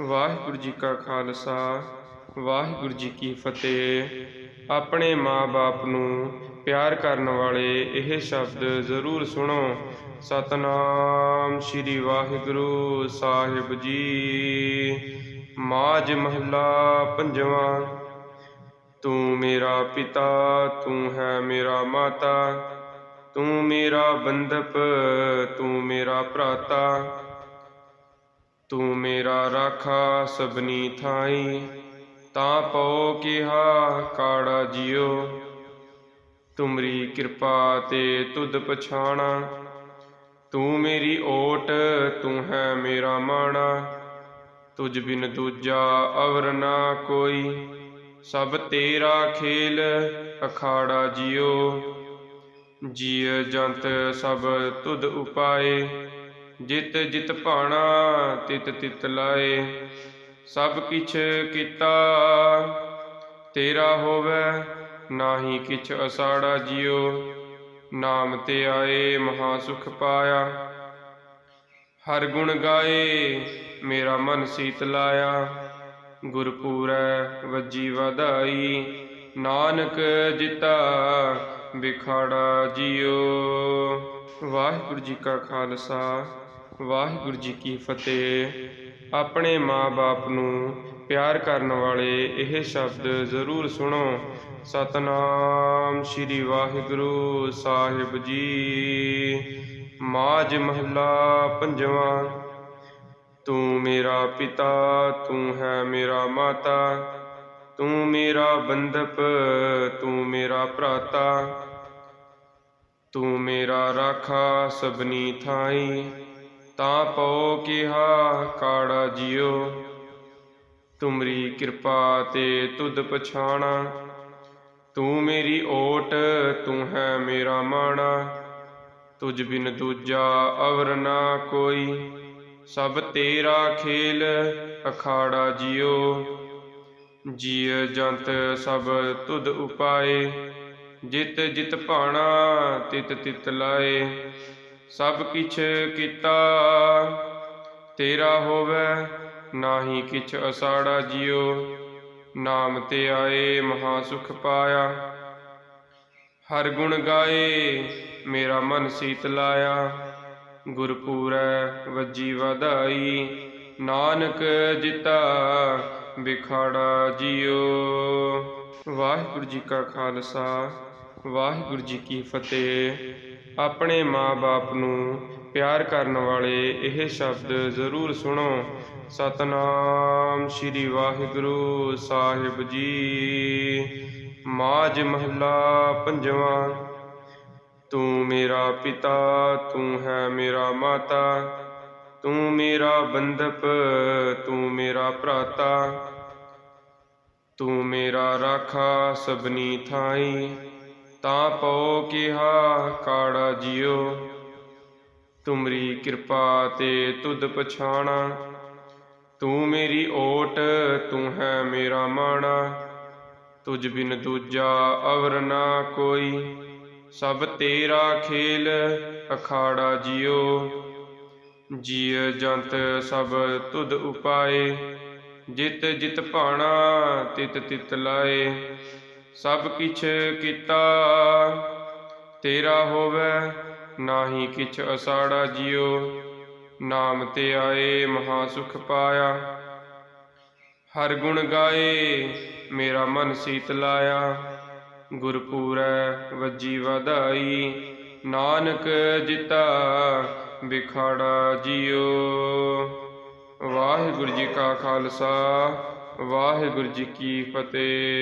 ਵਾਹਿਗੁਰੂ ਜੀ ਕਾ ਖਾਲਸਾ, ਵਾਹਿਗੁਰੂ ਜੀ ਕੀ ਫਤਿਹ। ਆਪਣੇ ਮਾਂ-ਬਾਪ ਨੂੰ ਪਿਆਰ ਕਰਨ ਵਾਲੇ ਇਹ ਸ਼ਬਦ ਜ਼ਰੂਰ ਸੁਣੋ। ਸਤਨਾਮ ਸ੍ਰੀ ਵਾਹਿਗੁਰੂ ਸਾਹਿਬ ਜੀ। ਮਾਜ ਮਹੱਲਾ ਪੰਜਵਾਂ, ਤੂੰ ਮੇਰਾ ਪਿਤਾ, ਤੂੰ ਹੈ ਮੇਰਾ ਮਾਤਾ। ਤੂੰ ਮੇਰਾ ਬੰਦਪ ਤੂੰ ਮੇਰਾ ਭਰਾਤਾ। ਤੂੰ ਮੇਰਾ ਰਾਖਾ ਸਭਨੀ ਥਾਈ, ਤਾਂ ਪਉ ਕਿਹਾ ਕਾੜਾ ਜਿਉ। ਤੁਮਰੀ ਕਿਰਪਾ ਤੇ ਤੁਧ ਪਛਾਣਾ, ਤੂੰ ਮੇਰੀ ਓਟ, ਤੂੰ ਹੈ ਮੇਰਾ ਮਾਣਾ। ਤੁਝ ਬਿਨ ਦੂਜਾ ਅਵਰ ਨਾ ਕੋਈ, ਸਭ ਤੇਰਾ ਖੇਲ ਅਖਾੜਾ ਜਿਉ। ਜੀਅ ਜੰਤ ਸਭ ਤੁਧ ਉਪਾਏ ਜਿਤ ਜਿਤ ਭਾਣਾ ਤਿਤ ਤਿਤ ਲਾਏ, ਸਭ ਕਿਛ ਕੀਤਾ। ਤੇਰਾ ਹੋਵੇ, ਨਾਹੀ ਕਿਛ ਅਸਾੜਾ ਜਿਉ, ਨਾਮ ਤੇ ਆਏ ਮਹਾ ਸੁਖ ਪਾਇਆ। ਹਰ ਗੁਣ ਗਾਏ, ਮੇਰਾ ਮਨ ਸੀਤ ਲਾਇਆ। ਗੁਰਪੂਰੈ ਵੱਜੀ ਵਧਾਈ, ਨਾਨਕ ਜਿਤਾ, ਵਿਖਾੜਾ ਜਿਉ। ਵਾਹਿਗੁਰੂ ਜੀ ਕਾ ਖਾਲਸਾ। ਵਾਹਿਗੁਰੂ ਜੀ ਕੀ ਫਤਿਹ। ਆਪਣੇ ਮਾਂ-ਬਾਪ ਨੂੰ ਪਿਆਰ ਕਰਨ ਵਾਲੇ ਇਹ ਸ਼ਬਦ ਜ਼ਰੂਰ ਸੁਣੋ। ਸਤਨਾਮ ਸ੍ਰੀ ਵਾਹਿਗੁਰੂ ਸਾਹਿਬ ਜੀ। ਮਾਜ ਮਹੱਲਾ ਪੰਜਵਾਂ। ਤੂੰ ਮੇਰਾ ਪਿਤਾ, ਤੂੰ ਹੈ ਮੇਰਾ ਮਾਤਾ। ਤੂੰ ਮੇਰਾ ਬੰਦਪ ਤੂੰ ਮੇਰਾ ਭਰਾਤਾ। ਤੂੰ ਮੇਰਾ ਰਾਖਾ ਸਭਨੀ ਥਾਈ। ਤਾਂ ਪਉ ਕਿਹਾ, ਕਾੜਾ ਜਿਉ। ਤੁਮਰੀ ਕਿਰਪਾ ਤੇ ਤੁਧ ਪਛਾਣਾ। ਤੂੰ ਮੇਰੀ ਓਟ, ਤੂੰ ਹੈ ਮੇਰਾ ਮਾਣਾ। ਤੁਝ ਬਿਨ ਦੂਜਾ ਅਵਰ ਨਾ ਕੋਈ। ਸਭ ਤੇਰਾ ਖੇਲ, ਅਖਾੜਾ ਜਿਉ। ਜੀਅ ਜੰਤ ਸਭ ਤੁਧ ਉਪਾਏ। ਜਿਤ ਜਿਤ ਭਾਣਾ, ਤਿਤ ਤਿਤ ਲਾਏ। ਸਭ ਕਿਛ ਕੀਤਾ, ਤੇਰਾ ਹੋਵੇ, ਨਾਹੀ ਕਿਛ ਅਸਾੜਾ ਜਿਉ, ਨਾਮ ਤੇ ਆਏ ਮਹਾ ਸੁਖ ਪਾਇਆ। ਹਰ ਗੁਣ ਗਾਏ, ਮੇਰਾ ਮਨ ਸੀਤ ਲਾਇਆ। ਗੁਰਪੂਰੈ ਵੱਜੀ ਵਧਾਈ, ਨਾਨਕ ਜਿਤਾ ਵਿਖਾੜਾ ਜਿਉ। ਵਾਹਿਗੁਰੂ ਜੀ ਕਾ ਖਾਲਸਾ, ਵਾਹਿਗੁਰੂ ਜੀ ਕੀ ਫਤਿਹ। ਆਪਣੇ ਮਾਂ-ਬਾਪ ਨੂੰ ਪਿਆਰ ਕਰਨ ਵਾਲੇ ਇਹ ਸ਼ਬਦ ਜ਼ਰੂਰ ਸੁਣੋ। ਸਤਨਾਮ ਸ੍ਰੀ ਵਾਹਿਗੁਰੂ ਸਾਹਿਬ ਜੀ। ਮਾਜ ਮਹੱਲਾ ਪੰਜਵਾਂ। ਤੂੰ ਮੇਰਾ ਪਿਤਾ, ਤੂੰ ਹੈ ਮੇਰਾ ਮਾਤਾ। ਤੂੰ ਮੇਰਾ ਬੰਦਪ ਤੂੰ ਮੇਰਾ ਭਰਾਤਾ। ਤੂੰ ਮੇਰਾ ਰਾਖਾ ਸਭਨੀ ਥਾਈ। ਤਾਂ ਪਉ ਕਿਹਾ, ਕਾੜਾ ਜਿਉ। ਤੁਮਰੀ ਕਿਰਪਾ ਤੇ ਤੁਧ ਪਛਾਣਾ। ਤੂੰ ਮੇਰੀ ਓਟ, ਤੂੰ ਹੈ ਮੇਰਾ ਮਾਣਾ। ਤੁਝ ਬਿਨ ਦੂਜਾ ਅਵਰ ਨਾ ਕੋਈ। ਸਭ ਤੇਰਾ ਖੇਲ, ਅਖਾੜਾ ਜਿਉ। ਜੀਅ ਜੰਤ ਸਭ ਤੁਧ ਉਪਾਏ। ਜਿਤ ਜਿਤ ਭਾਣਾ, ਤਿਤ ਤਿਤ ਲਾਏ। ਸਭ ਕਿਛ ਕੀਤਾ, ਤੇਰਾ ਹੋਵੇ, ਨਾਹੀ ਕਿਛ ਅਸਾੜਾ ਜਿਉ, ਨਾਮ ਤੇ ਆਏ ਮਹਾ ਸੁਖ ਪਾਇਆ। ਹਰ ਗੁਣ ਗਾਏ, ਮੇਰਾ ਮਨ ਸੀਤ ਲਾਇਆ। ਗੁਰਪੂਰੈ ਵੱਜੀ ਵਧਾਈ, ਨਾਨਕ ਜਿਤਾ ਵਿਖਾੜਾ ਜਿਉ। ਵਾਹਿਗੁਰੂ ਜੀ ਕਾ ਖਾਲਸਾ, ਵਾਹਿਗੁਰੂ ਜੀ ਕੀ ਫਤਿਹ।